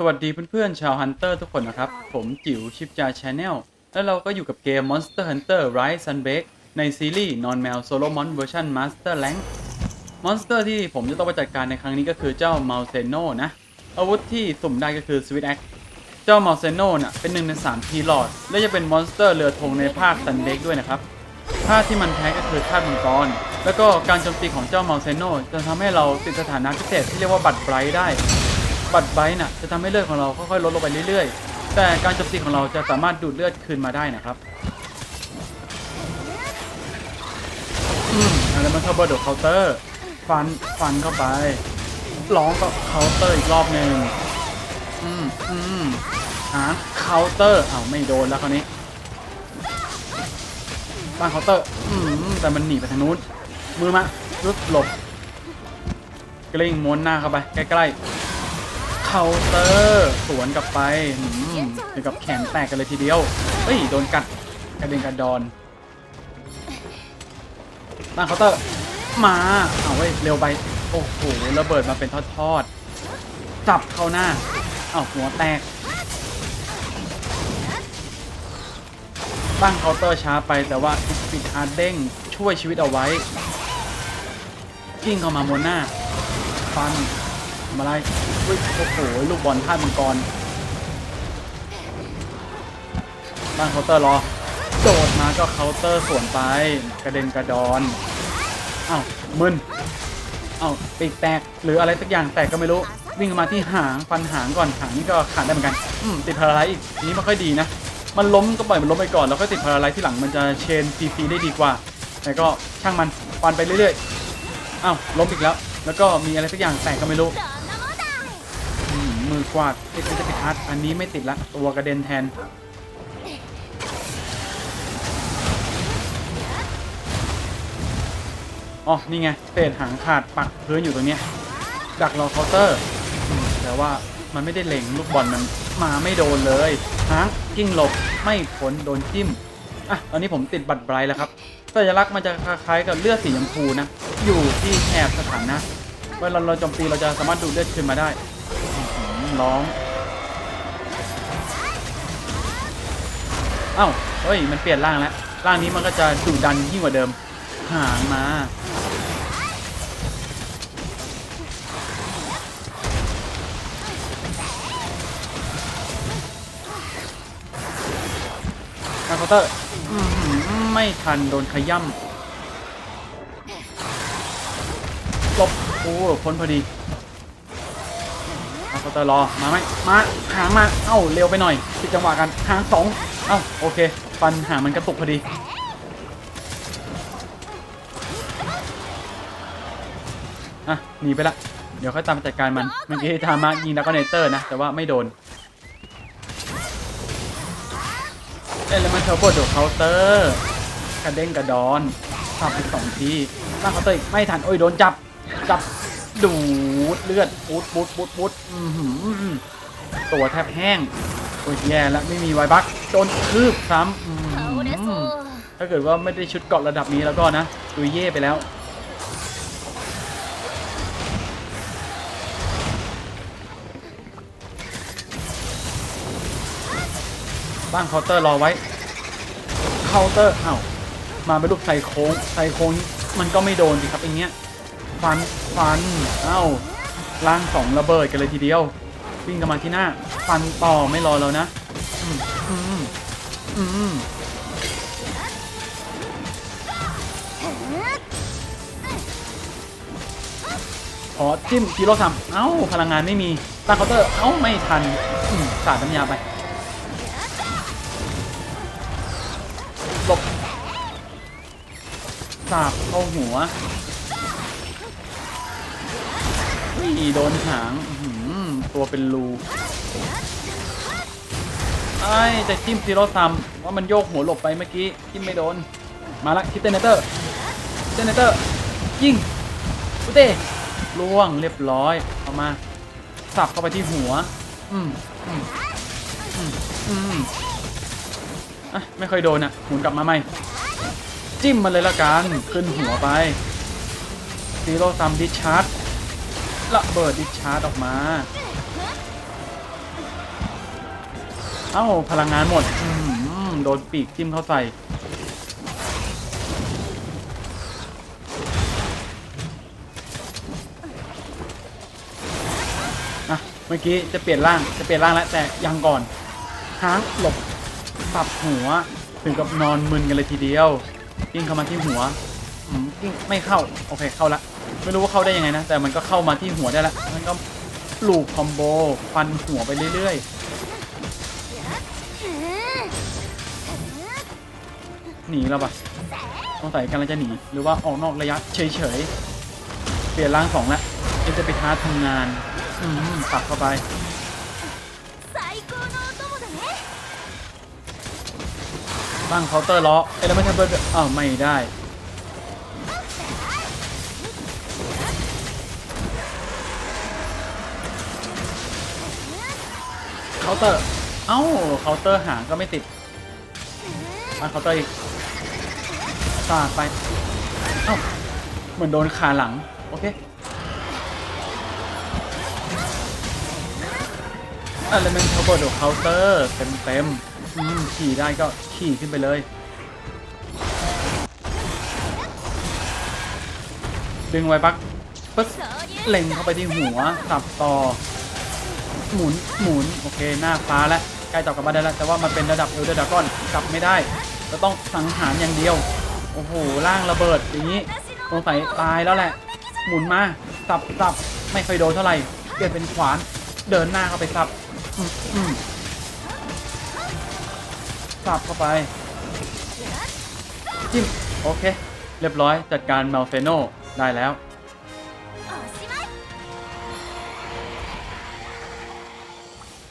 สวัสดีเพื่อนๆชาวฮันเตอร์ทุกคนนะครับ ผมจิ๋วชิปจาชาแนลแล้วเราก็อยู่กับเกม Monster Hunter Rise Sunbreak ในซีรีส์ Non Mail Solo Mon Version Master Rank มอนสเตอร์ที่ผมจะต้องไปจัดการในครั้งนี้ก็คือเจ้า m a l s e n o นะ อาวุธที่สุ่มได้ก็คือ Sweet Axe เจ้า m a l s e n o น่ะเป็นหนึ่งใน3ทีลอด และจะเป็นมอนสเตอร์เรือธงในภาค Sunbreak ด้วยนะครับธาตุที่มันแพ้ก็คือธาตุมังกร แล้วก็การโจมตีของเจ้าเมาเซโนจะทำให้เราติดสถานะพิเศษที่เรียกว่าบัตรไบรท์ได้ บัตรไบรท์น่ะจะทำให้เลือดของเราค่อยๆลดลงไปเรื่อยๆ แต่การโจมตีของเราจะสามารถดูดเลือดคืนมาได้นะครับอืมแล้วมันเข้าเบอร์ดเคาน์เตอร์ฟันฟันเข้าไปร้องก็เคาน์เตอร์อีกรอบหนึ่งอืมอืมหาเคาน์เตอร์อ้าวไม่โดนแล้วคราวนี้บ้านเคาน์เตอร์ อืมแต่มันหนีไปทางนู้น มือมารึบหลบกลิ้งม้วนหน้าเข้าไป ใกล้ๆ เคาน์เตอร์สวนกลับไปอืมถึงกับแขนแตกกันเลยทีเดียว เฮ้ย โดนกัดกระเด็นกระดอนบ้านเคาน์เตอร์ มาเอาเว้เร็วไป โอ้โหระเบิดมาเป็นทอดๆจับเข้าหน้า เอาหัวแตกตั้งเคาน์เตอร์ช้าไปแต่ว่าปิดอาร์เด้งช่วยชีวิตเอาไว้กิ้งเข้ามาบนหน้าฟัน ทำอะไรโอ้โหลูกบอลท่ามังกรตั้งเคาน์เตอร์รอ โดดมาก็เคาน์เตอร์สวนไป กระเด็นกระดอนเอ้ามึนเอ้าปีกแตกหรืออะไรสักอย่างแตกก็ไม่รู้ วิ่งมาที่หางฟันหางก่อนหางนี่ก็ขาดได้เหมือนกัน อืมติดพาราไลซ์อีกนี้ไม่ค่อยดีนะ มันล้มก็ปล่อยมันล้มไปก่อนแล้วค่อยติดพาราไลซ์ที่หลังมันจะเชนฟรีได้ดีกว่า แต่ก็ช่างมันฟันไปเรื่อยๆอ้าวล้มอีกแล้ว แล้วก็มีอะไรสักอย่างแตกก็ไม่รู้ มือกวาดติดจะปิดฮัทอันนี้ไม่ติดละตัวกระเด็นแทน อ๋อ นี่ไงเศษหางขาดปักพื้นอยู่ตรงเนี้ยดักรอเคาน์เตอร์แต่ว่ามันไม่ได้เล็งลูกบอลมันมาไม่โดนเลยหางกิ้งหลบไม่พ้นโดนจิ้มอะตอนนี้ผมติดบัตรไบรท์แล้วครับสัญลักษณ์มันจะคล้ายๆกับเลือดสีชมพูนะ อยู่ที่แถบสถานะเวลาเราโจมตีเราจะสามารถดูดเลือดขึ้นมาได้ อื้องเอ้าเฮ้ย มันเปลี่ยนร่างแล้ว ร่างนี้มันก็จะดุดันยิ่งกว่าเดิม หางมา คาน์เตอร์ ไม่ทันโดนขย่ำลบ โอ้พ้นพอดี คาน์เตอร์รอมาไหมมาหางมาเอ้าเร็วไปหน่อยผิดจังหวะกันหางสองเอ้าโอเคฟันหางมันกระตุกพอดีอะหนีไปละเดี๋ยวค่อยตามจัดการมันเมื่อกี้ทามายิงดักคอนเนเตอร์นะแต่ว่าไม่โดนเอลมันเทอร์โบดเคาน์เตอร์กระเด้งกระดอนสับไปสองทีตั้งเคาน์เตอร์อีกไม่ทันโอ้ยโดนจับจับ ดูดเลือดปุ๊ดปุ๊ดปุ๊ดปุ๊ดอื้อหือตัวแทบแห้งโอ้ยแย่แล้วไม่มีไวบักโดนคืบซ้ำอื้อหือถ้าเกิดว่าไม่ได้ชุดเกาะระดับนี้แล้วก็นะตุยเย่ไปแล้วตั้งเคาน์เตอร์รอไว้เคาน์เตอร์เอ้ามาเป็นรูปไซโค้งไซโค้งมันก็ไม่โดนสิครับอย่างเงี้ย ฟัน ฟัน เอ้าล่างสองระเบิดกันเลยทีเดียว วิ่งกันมาที่หน้า ฟันต่อไม่รอแล้วนะ อืมอืมอืมขอจิ้มกิโลสามเอ้า พลังงานไม่มีตั้งเคาน์เตอร์ เอ้า ไม่ทันสาดน้ำยาไป หลบสาบเข้าหัว นี่โดนหางหตัวเป็นรูไอ้จะจิ้มซีโร่ซัมว่ามันโยกหัวหลบไปเมื่อกี้จิ้มไม่โดน มาละคิเตนเตอร์เตนเตอร์ยิงอุเต้ล่วงเรียบร้อยเอามา สับเข้าไปที่หัว อืมอืมอืมอืมอะไม่ค่อยโดนอะหมุนกลับมาใหม่ จิ้มมันเลยละกันขึ้นหัวไปซีโร่ซัมดิชาร์ด ระเบิดดิชาร์ดออกมา เอ้า พลังงานหมดอืมโดนปีกจิ้มเข้าใส่ อะ เมื่อกี้จะเปลี่ยนร่าง จะเปลี่ยนร่างแล้วแต่ยังก่อนค้างหลบปับหัว ถึงกับนอนมึนกันเลยทีเดียวกิ้งเข้ามาที่หัวอืมกิ้งไม่เข้า โอเคเข้าละ ไม่รู้ว่าเข้าได้ยังไงนะ แต่มันก็เข้ามาที่หัวได้ละมันก็ลูกคอมโบฟันหัวไปเรื่อยๆ หนีเราปะต้องใส่กัำลังจะหนี หรือว่าออกนอกระยะเฉยๆ เปลี่ยนร่างสองแล้วจะไปท้าทำงาน อืมปักเข้าไปตั้งเคาน์เตอร์ล้อไอ้เลเม่ทำเบอร์ดอ้าไม่ได้ คาน์เตอร์ เอ้าเคาน์เตอร์หางก็ไม่ติดมัเคาน์เตอร์อีกสาไป เอ้า เหมือนโดนขาหลัง โอเคอะไรมันเขาบอกโดนเคาน์เตอร์เต็มๆขี่ได้ก็ขี่ขึ้นไปเลย ดึงไว้ปักปึ๊บเล็งเข้าไปที่หัวสับต่อ หมุนหมุนโอเคหน้าฟ้าแล้วใกล้จับกลับมาได้แล้วแต่ว่ามันเป็นระดับเอลเดอร์ดากอนกลับไม่ได้จะต้องสังหารอย่างเดียว โอ้โหร่างระเบิดอย่างนี้สงสัยตายแล้วแหละ หมุนมาสับสับไม่ค่อยโดนเท่าไหร่เปลี่ยนเป็นขวาน เดินหน้าเข้าไปสับอืมอืมสับเข้าไปจิ้มโอเค เรียบร้อยจัดการเมลเฟโนได้แล้ว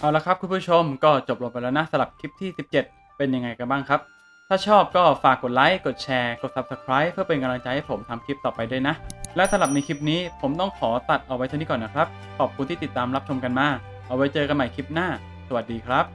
เอาละครับคุณผู้ชมก็จบลงไปแล้วนะสำหรับคลิปที่ 17 เป็นยังไงกันบ้างครับ ถ้าชอบก็ฝากกดไลค์กดแชร์กด Subscribe เพื่อเป็นกำลังใจให้ผมทำคลิปต่อไปด้วยนะ และสำหรับในคลิปนี้ผมต้องขอตัดเอาไว้เท่านี้ก่อนนะครับ ขอบคุณที่ติดตามรับชมกันมา เอาไว้เจอกันใหม่คลิปหน้า สวัสดีครับ